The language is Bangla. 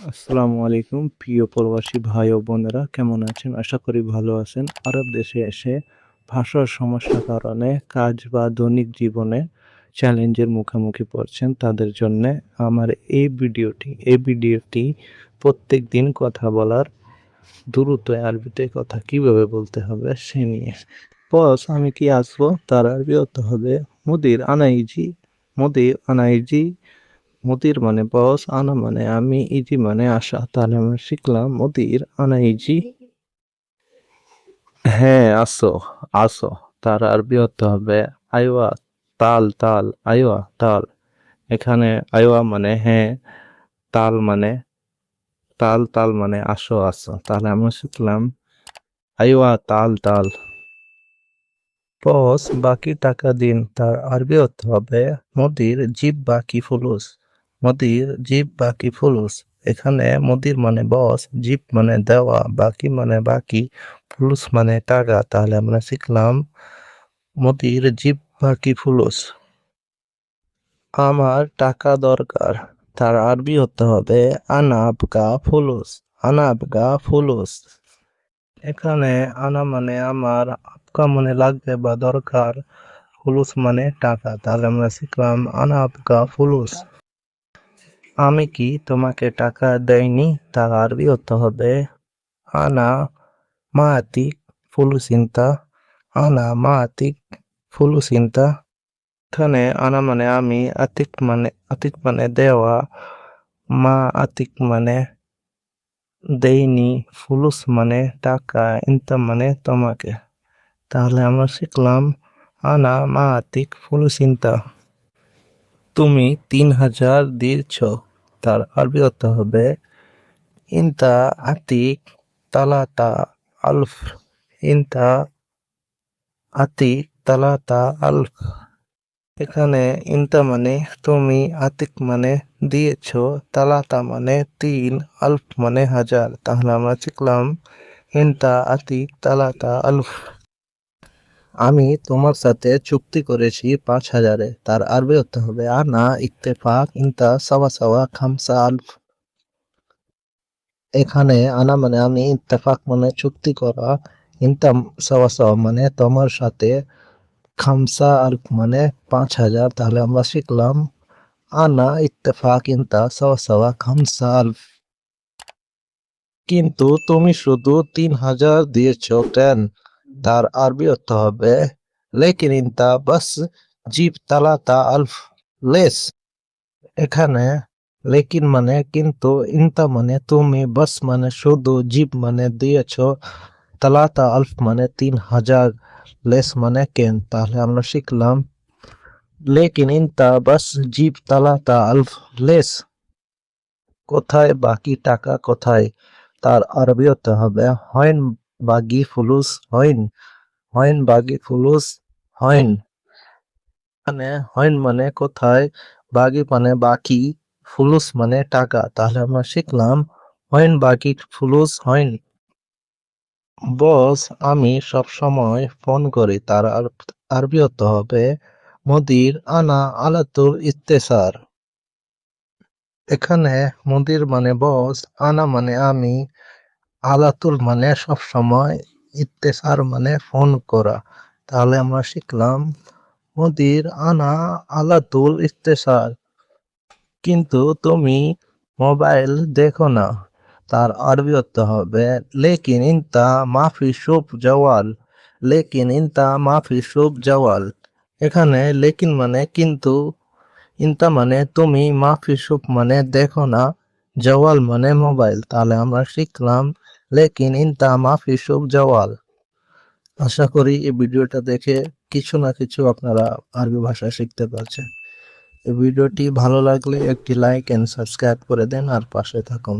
আসসালামু আলাইকুম, প্রিয় প্রবাসী ভাই ও বোনেরা, কেমন আছেন? আশা করি ভালো আছেন। আরব দেশে এসে ভাষার সমস্যার কারণে কাজ বা দৈনিক জীবনে চ্যালেঞ্জের মুখোমুখি পড়ছেন তাদের জন্য আমার এই ভিডিওটি এই ভিডিওটি প্রত্যেক দিন কথা বলার দ্রুত আরবিতে কথা কীভাবে বলতে হবে সে নিয়ে। বস, আমি কি আসব? তার আরবি হতে হবে মুদির আনাইজি মুদির আনাইজি মুদির মানে বস আনা মানে আমি, ইজি মানে আশা। তাহলে আমরা শিখলাম মুদির আনা, ইজি। হ্যাঁ আসো আসো। তার আরবি হতে হবে। আইওয়া, তাল তাল, আইওয়া, তাল। এখানে আইওয়া মানে হ্যাঁ তাল মানে তাল তাল মানে আসো আসো। তাহলে আমরা শিখলাম আইওয়া, তাল তাল। বস বাকি টাকা দিন, তার আরবি হতে হবে। মোদির জিপ বাকি ফুলুস? মোদির জিপ বাকি ফুলুস। এখানে মোদির মানে বস জিপ মানে দেওয়া, বাকি মানে বাকি, ফুলুস মানে টাকা। তাহলে আমরা শিখলাম মোদির জিপ বাকি ফুলুস। আমার টাকা দরকার, তার আরবি হতে হবে আনাবগা ফুলুস আনাবগা ফুলুস। এখানে আনা মানে আমার, আপকা মানে লাগবে বা দরকার, ফুলুস মানে টাকা। তাহলে আমরা শিখলাম আনা আপকা ফুলুস। আমি কি তোমাকে টাকা দেয়নি তার আরবি হতে হবে, আনা মাতিক ফুলুসিন্তা। আনা মাতিক ফুলুসিন্তা। এখানে আনা মানে আমি, আতিক মানে আতিক মানে দেওয়া। মা আতিক মানে দেইনি, ফুলুস মানে টাকা, ইনতা মানে তোমাকে। তাহলে আমরা শিখলাম, আনা মা আতিক ফুলুসিন্তা। তুমি তিন হাজার দিয়েছ। তার আরবি হতে হবে। ইনতা আতিক তালাতা আলফ। ইনতা আতিক তালাতা আলফ। এখানে ইনতা মানে তুমি, আতিক মানে দিয়েছ, তালাতা মানে তিন, আলফ মানে হাজার। তাহলে আমরা শিখলাম, ইনতা আতিক তালাতা আলফ। আমি তোমার সাথে চুক্তি করেছি পাঁচ হাজারে। তার আরবি হতে হবে, আনা, ইত্তেফাক, ইনতা, সাওয়া সাওয়া, খামসা, আলফ। এখানে আনা মানে আমি, ইত্তেফাক মানে চুক্তি করা, ইনতা, সাওয়া সাওয়া মানে তোমার সাথে, খামসা, আলফ মানে পাঁচ হাজার। তাহলে আমরা শিখলাম, আনা, ইত্তেফাক, ইনতা, সাওয়া সাওয়া, খামসা, আলফ। কিন্তু তুমি শুধু তিন হাজার দিয়েছ, কেন? তার আরবি অর্থ হবে, লেকিন ইনতা বাস জিপ তালাতা আলফ লেস। এখানে লেকিন মানে কিন্তু ইনতা মানে তুমি বাস মানে শুধু জিপ মানে দিয়েছ তালাতা আলফ মানে তিন হাজার লেস মানে কেন? তাহলে আমরা শিখলাম, লেকিন ইনতা বাস জিপ তালাতা আলফ লেস। কোথায় বাকি টাকা কোথায়? তার আরবি হতে হবে হয়ন বাগি ফুলুস হইন হইন বাগি ফুলুস হইন। মানে হইন মানে কোথায়? বাগি মানে বাকি, ফুলুস মানে টাকা। তাহলে আমরা শিখলাম, হইন বাকি ফুলুস হইন। বস, আমি সব সময় ফোন করি, তার আর- আরবি হতে হবে মদির আনা আলাতুল ইত্তেসার। এখানে মদির মানে বস, আনা মানে আমি আলাতুল মানে সব সময় ইত্তেসার মানে ফোন করা। তাহলে আমরা শিখলাম মোদির আনা আলাতুল ইত্তেসার কিন্তু তুমি মোবাইল দেখো না, তার আরবি হতে হবে, লেকিন ইনতা মাফি শুভ জওয়াল, লেকিন ইনতা মাফি শুভ জওয়াল। এখানে লেকিন মানে কিন্তু, ইনতা মানে তুমি মাফি শুভ মানে দেখো না, জওয়াল মানে মোবাইল। তাহলে আমরা শিখলাম লেকিন ইনতা মাফি শুভ জওয়াল। আশা করি এই ভিডিওটা দেখে কিছু না কিছু আপনারা আরবি ভাষা শিখতে পারছেন। এই ভিডিওটি ভালো লাগলে একটি লাইক অ্যান্ড সাবস্ক্রাইব করে দেন আর পাশে থাকুন।